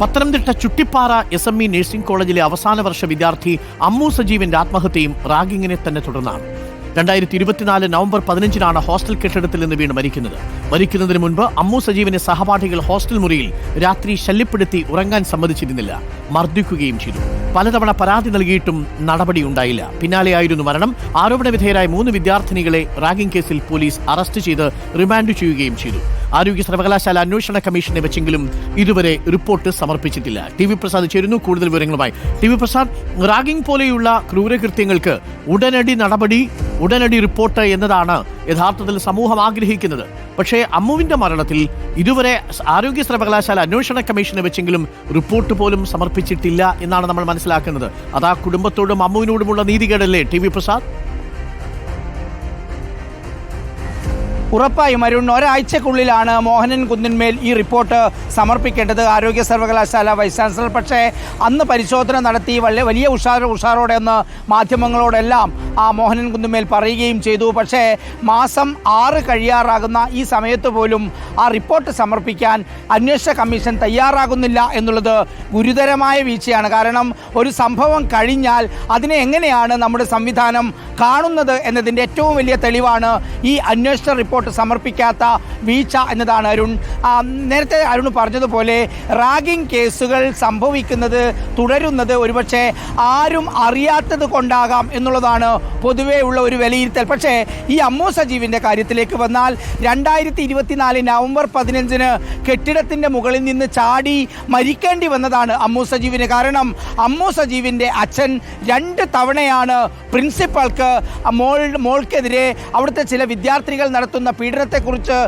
Pathanamthitta Chuttipara S M E nursing കോളേജിലെ അവസാന വർഷ വിദ്യാർത്ഥി അമ്മു സജീവിന്റെ ആത്മഹത്യയും റാഗിങ്ങിനെ തന്നെ തുടർന്നാണ്. രണ്ടായിരത്തി ഇരുപത്തിനാല് നവംബർ പതിനഞ്ചിനാണ് ഹോസ്റ്റൽ കെട്ടിടത്തിൽ നിന്ന് വീണ് മരിക്കുന്നത്. മരിക്കുന്നതിന് മുൻപ് അമ്മു സജീവിനെ സഹപാഠികൾ ഹോസ്റ്റൽ മുറിയിൽ രാത്രി ശല്യപ്പെടുത്തി ഉറങ്ങാൻ സമ്മതിച്ചിരുന്നില്ല. മർദ്ദിക്കുകയും ചെയ്തു. പലതവണ പരാതി നൽകിയിട്ടും നടപടി ഉണ്ടായില്ല. പിന്നാലെയായിരുന്നു മരണം. ആരോപണ വിധേയരായ മൂന്ന് വിദ്യാർത്ഥിനികളെ റാഗിംഗ് കേസിൽ പോലീസ് അറസ്റ്റ് ചെയ്ത് റിമാൻഡ് ചെയ്യുകയും ചെയ്തു. ആരോഗ്യ സർവകലാശാല അന്വേഷണ കമ്മീഷനെ വെച്ചെങ്കിലും ഇതുവരെ റിപ്പോർട്ട് സമർപ്പിച്ചിട്ടില്ല. ടി വി പ്രസാദ് ചേരുന്നു. കൂടുതൽ വിവരങ്ങളുമായി ടി വി പ്രസാദ്. റാഗിംഗ് പോലെയുള്ള ക്രൂരകൃത്യങ്ങൾക്ക് ഉടനടി നടപടി ഉടനടി റിപ്പോർട്ട് എന്നതാണ് യഥാർത്ഥത്തിൽ സമൂഹം ആഗ്രഹിക്കുന്നത്. പക്ഷേ അമ്മുവിന്റെ മരണത്തിൽ ഇതുവരെ ആരോഗ്യ സർവകലാശാല അന്വേഷണ കമ്മീഷനെ വെച്ചെങ്കിലും റിപ്പോർട്ട് പോലും സമർപ്പിച്ചിട്ടില്ല എന്നാണ് നമ്മൾ മനസ്സിലാക്കുന്നത്. അതാ കുടുംബത്തോടും അമ്മുവിനോടുമുള്ള നീതികേടല്ലേ? T V Prasad? ഉറപ്പായും അരുൺ ഒരാഴ്ചക്കുള്ളിലാണ് മോഹനൻ കുന്നിന്മേൽ ഈ റിപ്പോർട്ട് സമർപ്പിക്കേണ്ടത്. ആരോഗ്യ സർവകലാശാല വൈസ് ചാൻസലർ. പക്ഷേ അന്ന് പരിശോധന നടത്തി വളരെ വലിയ ഉഷാർ ഉഷാറോടെ ഒന്ന് മാധ്യമങ്ങളോടെല്ലാം ആ മോഹനൻ കുന്നിന്മേൽ പറയുകയും ചെയ്തു. പക്ഷേ മാസം ആറ് കഴിയാറാകുന്ന ഈ സമയത്ത് പോലും ആ റിപ്പോർട്ട് സമർപ്പിക്കാൻ അന്വേഷണ കമ്മീഷൻ തയ്യാറാകുന്നില്ല എന്നുള്ളത് ഗുരുതരമായ വീഴ്ചയാണ്. കാരണം ഒരു സംഭവം കഴിഞ്ഞാൽ അതിനെ എങ്ങനെയാണ് നമ്മുടെ സംവിധാനം കാണുന്നത് എന്നതിന്റെ ഏറ്റവും വലിയ തെളിവാണ് ഈ അന്വേഷണ റിപ്പോർട്ട് സമർപ്പിക്കാത്ത വീഴ്ച എന്നതാണ് അരുൺ. നേരത്തെ അരുൺ പറഞ്ഞതുപോലെ റാഗിംഗ് കേസുകൾ സംഭവിക്കുന്നത് തുടരുന്നത് ഒരുപക്ഷെ ആരും അറിയാത്തത് കൊണ്ടാകാം എന്നുള്ളതാണ് പൊതുവേ ഉള്ള ഒരു വിലയിരുത്തൽ. പക്ഷേ ഈ അമ്മു സജീവിന്റെ കാര്യത്തിലേക്ക് വന്നാൽ രണ്ടായിരത്തി ഇരുപത്തിനാല് നവംബർ പതിനഞ്ചിന് കെട്ടിടത്തിന്റെ മുകളിൽ നിന്ന് ചാടി മരിക്കേണ്ടി വന്നതാണ് അമ്മു സജീവിന്. കാരണം അമ്മു സജീവിന്റെ അച്ഛൻ രണ്ട് തവണയാണ് പ്രിൻസിപ്പൾക്ക് മോൾ മോൾക്കെതിരെ അവിടുത്തെ ചില വിദ്യാർത്ഥികൾ നടത്തുന്ന പീഡനത്തെക്കുറിച്ച്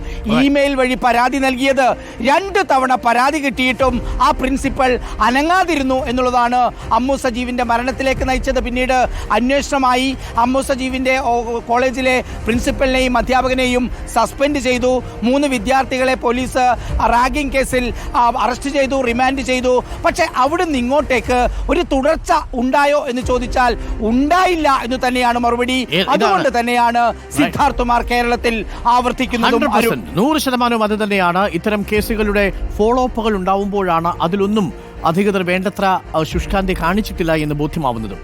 ഇമെയിൽ വഴി പരാതി നൽകിയത് രണ്ട് തവണ പരാതി കിട്ടിയിട്ടും ആ പ്രിൻസിപ്പൽ അനങ്ങാതിരുന്നു എന്നുള്ളതാണ് അമ്മു സജീവിന്റെ മരണത്തിലേക്ക് നയിച്ചത്. പിന്നീട് അന്വേഷണമായി അമ്മു സജീവിന്റെ കോളേജിലെ പ്രിൻസിപ്പലിനെയും അധ്യാപകനെയും സസ്പെൻഡ് ചെയ്തു. മൂന്ന് വിദ്യാർത്ഥികളെ പോലീസ് റാഗിംഗ് കേസിൽ അറസ്റ്റ് ചെയ്തു റിമാൻഡ് ചെയ്തു. പക്ഷേ അവിടുന്ന് ഇങ്ങോട്ടേക്ക് ഒരു തുടർച്ച ഉണ്ടായോ എന്ന് ചോദിച്ചാൽ ഉണ്ടായില്ല എന്ന് തന്നെയാണ് മറുപടി. അതുകൊണ്ട് തന്നെയാണ് സിദ്ധാർത്ഥുമാർ കേരളത്തിൽ ആവർത്തിക്കുന്നതും 100% നൂറ് ശതമാനവും അത് തന്നെയാണ്. ഇത്തരം കേസുകളുടെ ഫോളോ അപ്പുകൾ ഉണ്ടാവുമ്പോഴാണ് അതിലൊന്നും അധികൃതർ വേണ്ടത്ര ശുഷ്കാന്തി കാണിച്ചിട്ടില്ല എന്ന് ബോധ്യമാവുന്നതും.